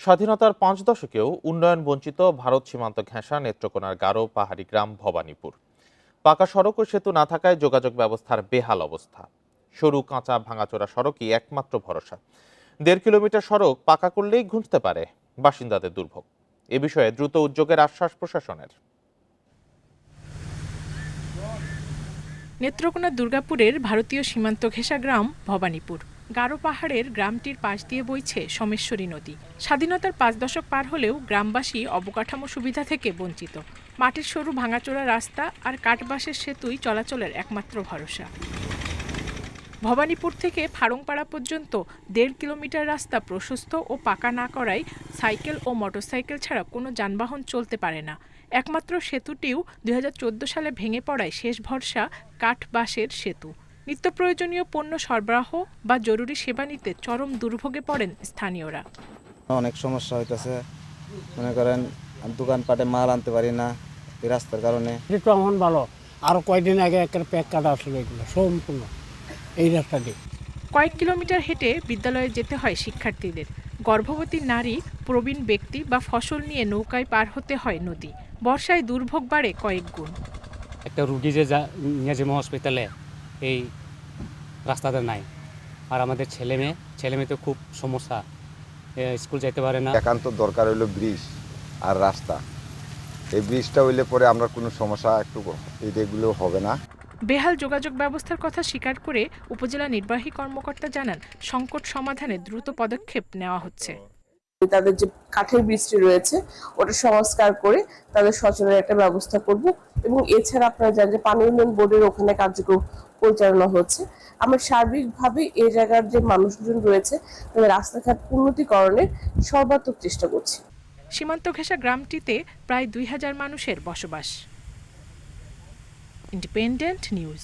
স্বাধীনতার পাঁচ দশকেও উন্নয়ন বঞ্চিত ভারত সীমান্ত ঘেঁষা নেত্রকোনার গারো পাহাড়ি গ্রাম ভবানীপুর। পাকা সড়ক ও সেতু না থাকায় যোগাযোগ ব্যবস্থার বেহাল অবস্থা। সরু কাঁচা ভাঙাচোরা সড়কই একমাত্র ভরসা। দেড় কিলোমিটার সড়ক পাকা করলেই ঘুঁজতে পারে বাসিন্দাদের দুর্ভোগ। এ বিষয়ে দ্রুত উদ্যোগের আশ্বাস প্রশাসনের। নেত্রকোনা দুর্গাপুরের ভারতীয় সীমান্ত ঘেঁষা গ্রাম ভবানীপুর। গারো পাহাড়ের গ্রামটির পাশ দিয়ে বইছে সোমেশ্বরী নদী। স্বাধীনতার পাঁচ দশক পার হলেও গ্রামবাসী অবকাঠামো সুবিধা থেকে বঞ্চিত। মাটির সরু ভাঙাচোরা রাস্তা আর কাঠবাসের সেতুই চলাচলের একমাত্র ভরসা। ভবানীপুর থেকে ফাড়ংপাড়া পর্যন্ত দেড় কিলোমিটার রাস্তা প্রশস্ত ও পাকা না করায় সাইকেল ও মোটরসাইকেল ছাড়া কোনো যানবাহন চলতে পারে না। একমাত্র সেতুটিও দুই হাজার চোদ্দ সালে ভেঙে পড়ায় শেষ ভরসা কাঠ বাঁশের সেতু। নিত্য প্রয়োজনীয় পণ্য সরবরাহ বা জরুরি সেবা নিতে চরম দুর্ভোগে পড়েন স্থানীয়রা। অনেক সমস্যা হইতেছে। মনে করেন দোকানপাটে মাল আনতে পারি না এই রাস্তার কারণে। একটু এখন ভালো। আরও কয়েকদিন আগে একটা প্যাক কাটা আসলে এগুলো সম্পূর্ণ এই রাস্তা দিয়ে কয়েক কিলোমিটার হেঁটে বিদ্যালয়ে যেতে হয় শিক্ষার্থীদের। গর্ভবতী নারী প্রবীণ ব্যক্তি বা ফসল নিয়ে নৌকায় পার হতে হয় নদী। বর্ষায় দুর্ভোগ বাড়ে কয়েক গুণ। একটা রুগী যে যা নিয়ে যাব হসপিটালে এই রাস্তাটা নাই। আর আমাদের ছেলে মেয়ে ছেলে মেয়ে তো খুব সমস্যা। স্কুল যেতে পারে না। একান্ত দরকার হইল ব্রিজ আর রাস্তা। এই ব্রিজটা হইলে পরে আমরা কোনো সমস্যা একটু এগুলো হবে না। বেহাল যোগাযোগ ব্যবস্থার কথা স্বীকার করে উপজেলা নির্বাহী কর্মকর্তা জানান সংকট সমাধানে দ্রুত পদক্ষেপ নেওয়া হচ্ছে। তাদের যে কাঠের বৃষ্টি রয়েছে, ওটা সংস্কার করে তাদের সচলের একটা ব্যবস্থা করব। এবং এছাড়া আপনারা জানেন যে পানি উন্নয়ন বোর্ডের ওখানে কার্যক্রম পরিচালনা হচ্ছে। আমরা সার্বিকভাবে এই জায়গার যে মানুষজন রয়েছে, তাদের রাস্তাঘাট উন্নতিকরণের সর্বাত্মক চেষ্টা করছি। সীমান্ত ঘেঁষা গ্রামটিতে প্রায় দুই হাজার মানুষের বসবাস। Independent news